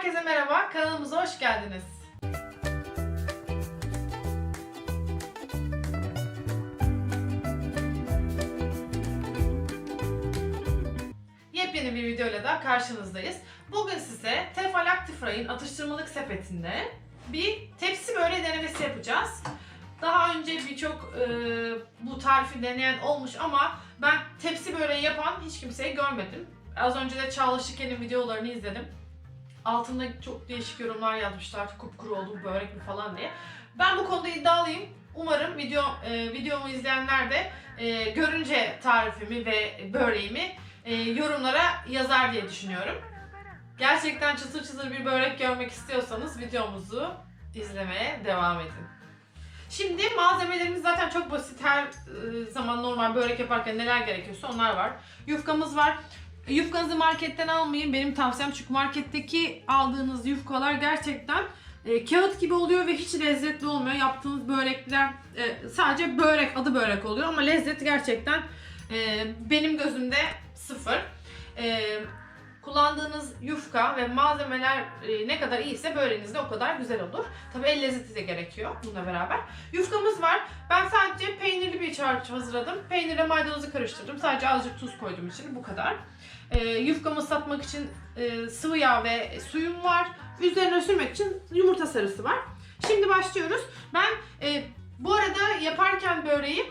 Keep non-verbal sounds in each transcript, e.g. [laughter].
Herkese merhaba, kanalımıza hoş geldiniz. Yepyeni bir videoyla da karşınızdayız. Bugün size Tefal Actifry'in atıştırmalık sepetinde bir tepsi böreği denemesi yapacağız. Daha önce birçok e, bu tarifi deneyen olmuş ama ben tepsi böreği yapan hiç kimseyi görmedim. Az önce de Çağla Şiken'in videolarını izledim. Altında çok değişik yorumlar yazmışlar. Kupkuru oldu bu börek mi falan diye. Ben bu konuda iddialıyım. Umarım video e, videomu izleyenler de e, görünce tarifimi ve böreğimi e, yorumlara yazar diye düşünüyorum. Gerçekten çıtır çıtır bir börek görmek istiyorsanız videomuzu izlemeye devam edin. Şimdi malzemelerimiz zaten çok basit. Her e, zaman normal börek yaparken neler gerekiyorsa onlar var. Yufkamız var. Yufkanızı marketten almayın. Benim tavsiyem çünkü marketteki aldığınız yufkalar gerçekten e, kağıt gibi oluyor ve hiç lezzetli olmuyor. Yaptığınız börekler e, sadece börek, adı börek oluyor ama lezzet gerçekten e, benim gözümde sıfır. E, kullandığınız yufka ve malzemeler e, ne kadar iyiyse böreğiniz de o kadar güzel olur. Tabi el lezzeti de gerekiyor bununla beraber. Yufkamız var. Ben sadece peynirli bir iç harç hazırladım. Peynirle maydanozu karıştırdım. Sadece azıcık tuz koydum için bu kadar. E, yufkamı satmak için e, sıvı yağ ve suyum var. Üzerine sürmek için yumurta sarısı var. Şimdi başlıyoruz. Ben e, bu arada yaparken böreği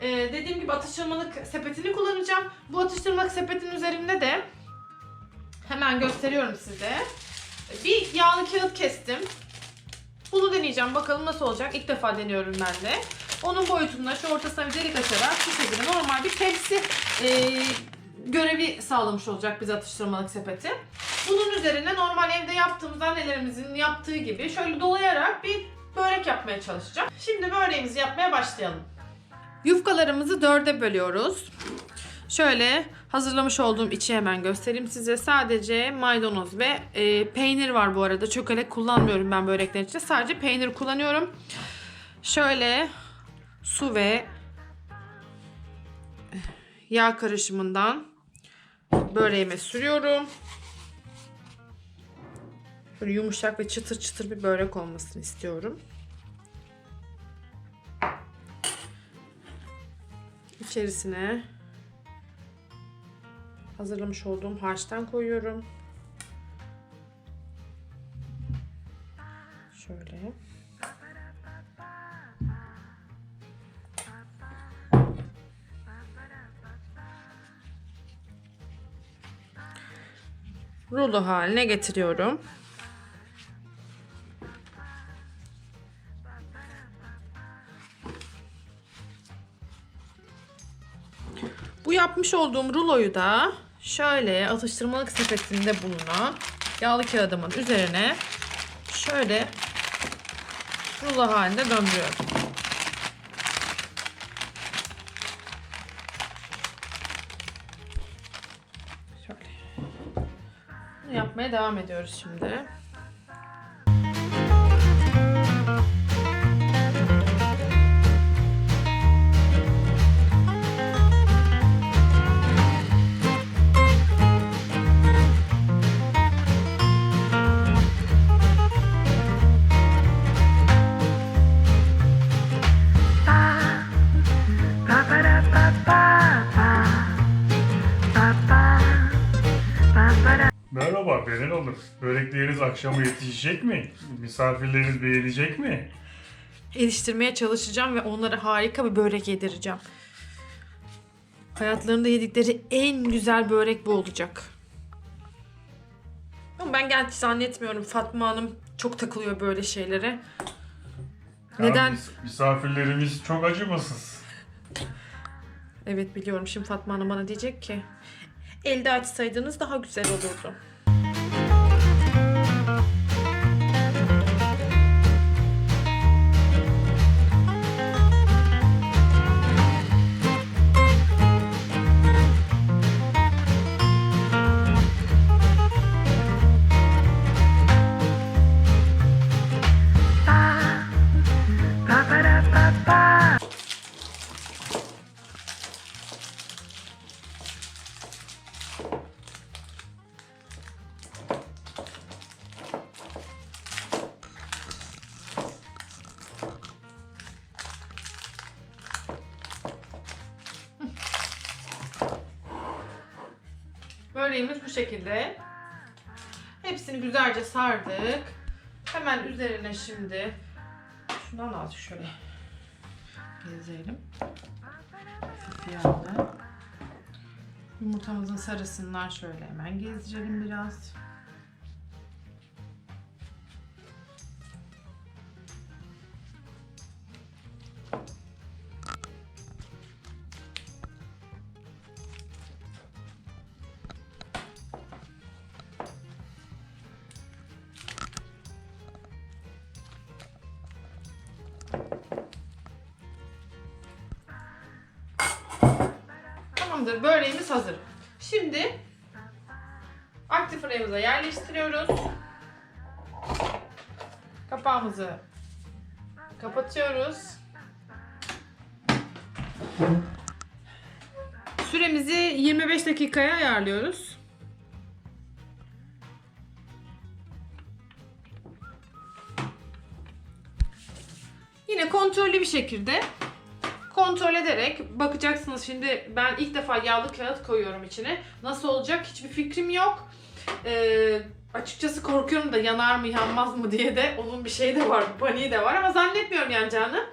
e, dediğim gibi atıştırmalık sepetini kullanacağım. Bu atıştırmalık sepetin üzerinde de hemen gösteriyorum size. Bir yağlı kağıt kestim. Bunu deneyeceğim. Bakalım nasıl olacak. İlk defa deniyorum ben de. Onun boyutunda şu ortasına bir delik açarak şu şekilde normal bir tepsi e, görevi sağlamış olacak biz atıştırmalık sepeti. Bunun üzerine normal evde yaptığımız annelerimizin yaptığı gibi şöyle dolayarak bir börek yapmaya çalışacağım. Şimdi böreğimizi yapmaya başlayalım. Yufkalarımızı dörde bölüyoruz. Şöyle hazırlamış olduğum içi hemen göstereyim size. Sadece maydanoz ve e, peynir var bu arada. Çökelek kullanmıyorum ben böreklerin içinde. Sadece peynir kullanıyorum. Şöyle su ve yağ karışımından böreğime sürüyorum. Böyle yumuşak ve çıtır çıtır bir börek olmasını istiyorum. İçerisine hazırlamış olduğum harçtan koyuyorum. Şöyle. Rulo haline getiriyorum. Bu yapmış olduğum ruloyu da şöyle atıştırmalık sepetinde bulunan yağlı kağıdımın üzerine şöyle rulo halinde döndürüyorum. Şöyle. Bunu yapmaya devam ediyoruz şimdi. Merhaba Beren Hanım. Börekleriniz akşama yetişecek mi? Misafirleriniz beğenecek mi? Geliştirmeye çalışacağım ve onlara harika bir börek yedireceğim. Hayatlarında yedikleri en güzel börek bu olacak. Ama ben gerçi zannetmiyorum Fatma Hanım çok takılıyor böyle şeylere. Neden? mis- misafirlerimiz çok acımasız. Evet biliyorum şimdi Fatma Hanım bana diyecek ki elde açsaydınız daha güzel olurdu. Şekilde. Hepsini güzelce sardık. Hemen üzerine şimdi şundan azıcık şöyle gezelim. Hafif yağlı. Yumurtamızın sarısından şöyle hemen gezdirelim biraz. Tamamdır. Böreğimiz hazır. Şimdi aktif rayımıza yerleştiriyoruz. Kapağımızı kapatıyoruz. Süremizi 25 dakikaya ayarlıyoruz. Yine kontrollü bir şekilde kontrol ederek bakacaksınız. Şimdi ben ilk defa yağlı kağıt koyuyorum içine. Nasıl olacak hiçbir fikrim yok. Ee, açıkçası korkuyorum da yanar mı yanmaz mı diye de onun bir şeyi de var, paniği de var ama zannetmiyorum yanacağını.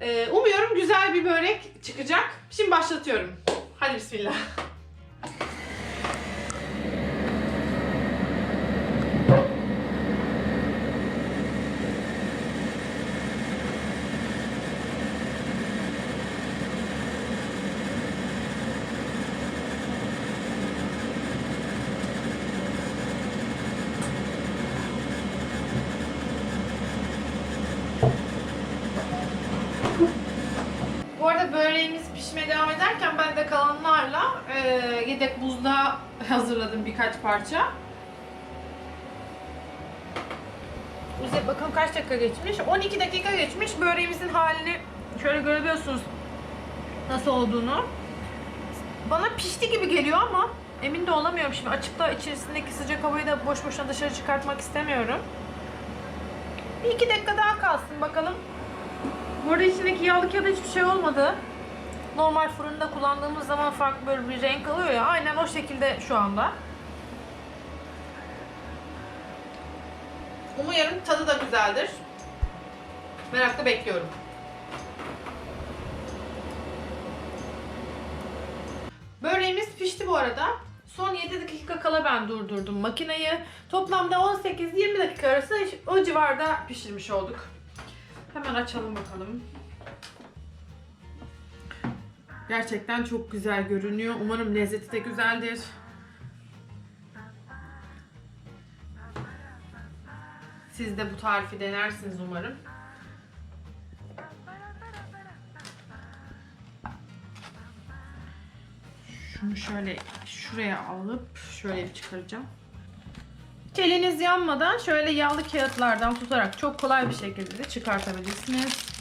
Ee, umuyorum güzel bir börek çıkacak. Şimdi başlatıyorum. Hadi bismillah. Bu arada böreğimiz pişmeye devam ederken ben de kalanlarla e, yedek buzluğa [laughs] hazırladım birkaç parça. Bize bakın kaç dakika geçmiş? 12 dakika geçmiş. Böreğimizin halini şöyle görebiliyorsunuz nasıl olduğunu. Bana pişti gibi geliyor ama emin de olamıyorum şimdi. Açıkta içerisindeki sıcak havayı da boş boşuna dışarı çıkartmak istemiyorum. Bir iki dakika daha kalsın bakalım. Bu arada içindeki yağlı kağıda hiçbir şey olmadı. Normal fırında kullandığımız zaman farklı böyle bir renk alıyor ya. Aynen o şekilde şu anda. Umuyorum tadı da güzeldir. Merakla bekliyorum. Böreğimiz pişti bu arada. Son 7 dakika kala ben durdurdum makineyi. Toplamda 18-20 dakika arası o civarda pişirmiş olduk. Hemen açalım bakalım. Gerçekten çok güzel görünüyor. Umarım lezzeti de güzeldir. Siz de bu tarifi denersiniz umarım. Şunu şöyle şuraya alıp şöyle bir çıkaracağım. Hiç eliniz yanmadan şöyle yağlı kağıtlardan tutarak çok kolay bir şekilde de çıkartabilirsiniz.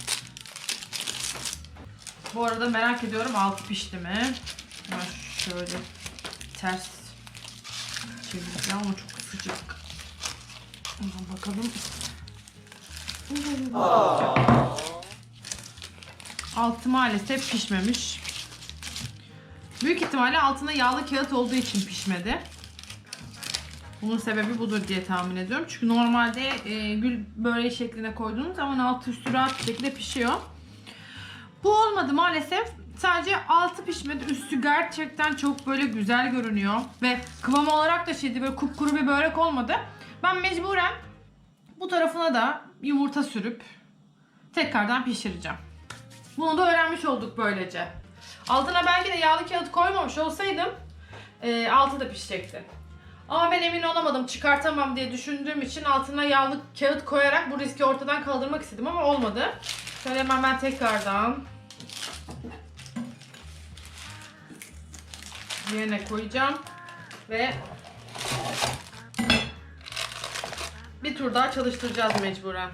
Bu arada merak ediyorum altı pişti mi? Şöyle ters çevireceğim ama çok sıcak. Ona bakalım. Altı maalesef pişmemiş. Büyük ihtimalle altında yağlı kağıt olduğu için pişmedi. Bunun sebebi budur diye tahmin ediyorum. Çünkü normalde e, gül böreği şekline koyduğunuz zaman altı üstü rahat bir şekilde pişiyor. Bu olmadı maalesef. Sadece altı pişmedi. Üstü gerçekten çok böyle güzel görünüyor. Ve kıvam olarak da şeydi böyle kupkuru bir börek olmadı. Ben mecburen bu tarafına da yumurta sürüp tekrardan pişireceğim. Bunu da öğrenmiş olduk böylece. Altına belki de yağlı kağıt koymamış olsaydım e, altı da pişecekti. Ama ben emin olamadım çıkartamam diye düşündüğüm için altına yağlı kağıt koyarak bu riski ortadan kaldırmak istedim ama olmadı. Şöyle hemen ben tekrardan yerine koyacağım ve bir tur daha çalıştıracağız mecburen.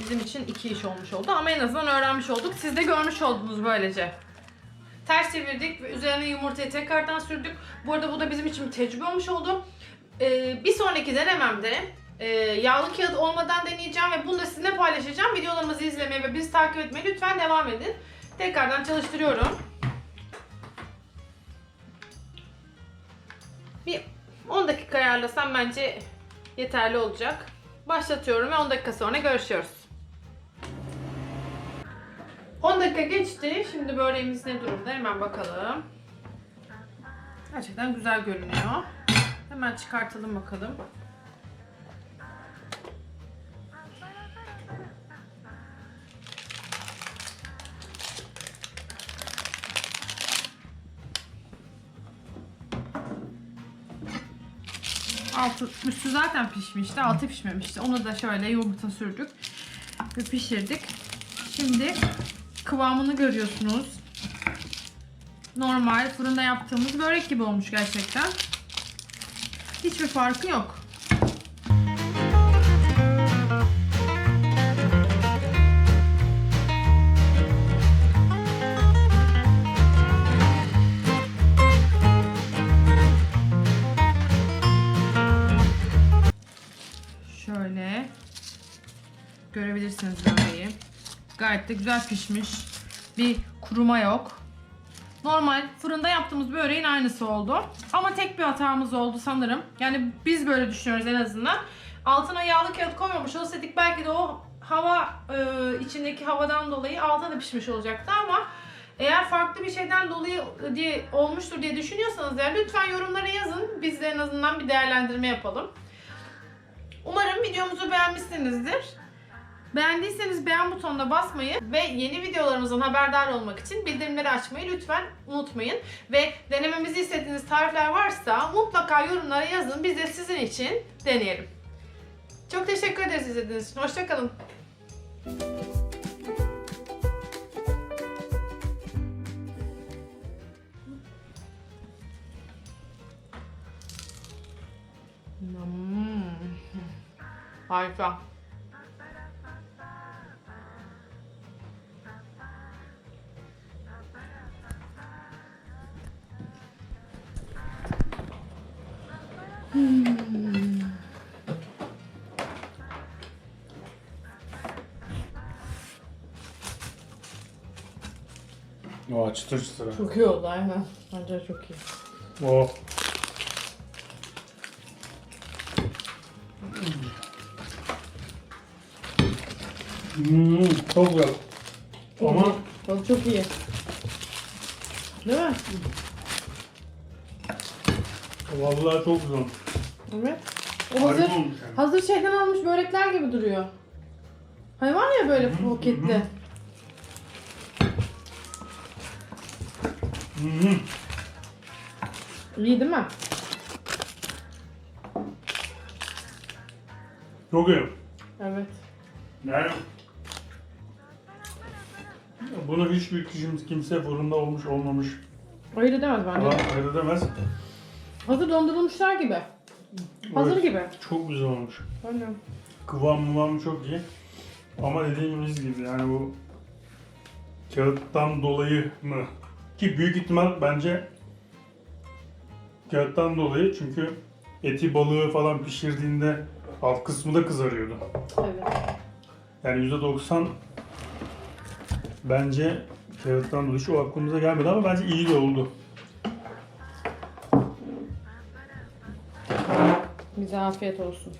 Bizim için iki iş olmuş oldu ama en azından öğrenmiş olduk. Siz de görmüş oldunuz böylece. Ters çevirdik ve üzerine yumurtayı tekrardan sürdük. Bu arada bu da bizim için tecrübe olmuş oldu. Ee, bir sonraki denememde e, yağlı kağıt olmadan deneyeceğim ve bunu da sizinle paylaşacağım. Videolarımızı izlemeye ve bizi takip etmeye lütfen devam edin. Tekrardan çalıştırıyorum. 10 dakika ayarlasam bence yeterli olacak. Başlatıyorum ve 10 dakika sonra görüşüyoruz. 10 dakika geçti. Şimdi böreğimiz ne durumda? Hemen bakalım. Gerçekten güzel görünüyor. Hemen çıkartalım bakalım. Altı, üstü zaten pişmişti, altı pişmemişti. Onu da şöyle yumurta sürdük ve pişirdik. Şimdi kıvamını görüyorsunuz. Normal fırında yaptığımız börek gibi olmuş gerçekten. Hiçbir farkı yok. Şöyle görebilirsiniz böreği. Gayet de güzel pişmiş. Bir kuruma yok. Normal fırında yaptığımız böreğin aynısı oldu. Ama tek bir hatamız oldu sanırım. Yani biz böyle düşünüyoruz en azından. Altına yağlı kağıt koymamış olsaydık belki de o hava e, içindeki havadan dolayı altına da pişmiş olacaktı ama eğer farklı bir şeyden dolayı diye olmuştur diye düşünüyorsanız yani lütfen yorumlara yazın. Biz de en azından bir değerlendirme yapalım. Umarım videomuzu beğenmişsinizdir. Beğendiyseniz beğen butonuna basmayı ve yeni videolarımızdan haberdar olmak için bildirimleri açmayı lütfen unutmayın. Ve denememizi istediğiniz tarifler varsa mutlaka yorumlara yazın. Biz de sizin için deneyelim. Çok teşekkür ederiz izlediğiniz için. Hoşçakalın. Harika. O çıtır çıtır. Çok iyi oldu aynen. Bence çok iyi. Oh. Hmm, çok güzel. Ama Tadı çok iyi. Değil mi? vallahi çok güzel. Evet. O hazır, Harika olmuş yani. hazır şeyden almış börekler gibi duruyor. Hani var ya böyle Hı hı Hmm. İyi değil mi? Çok iyi. Evet. Yani bunu hiçbir kişimiz kimse fırında olmuş olmamış Öyle demez bence. falan ayırt edemez. Hazır dondurulmuşlar gibi. Hazır Evet, gibi. Çok güzel olmuş. Bence. Kıvam mıvam çok iyi. Ama dediğimiz gibi yani bu kağıttan dolayı mı? Ki büyük ihtimal bence kağıttan dolayı çünkü eti balığı falan pişirdiğinde alt kısmı da kızarıyordu. Evet. Yani %90 bence kağıttan dolayı şu aklımıza gelmedi ama bence iyi de oldu. Bize afiyet olsun.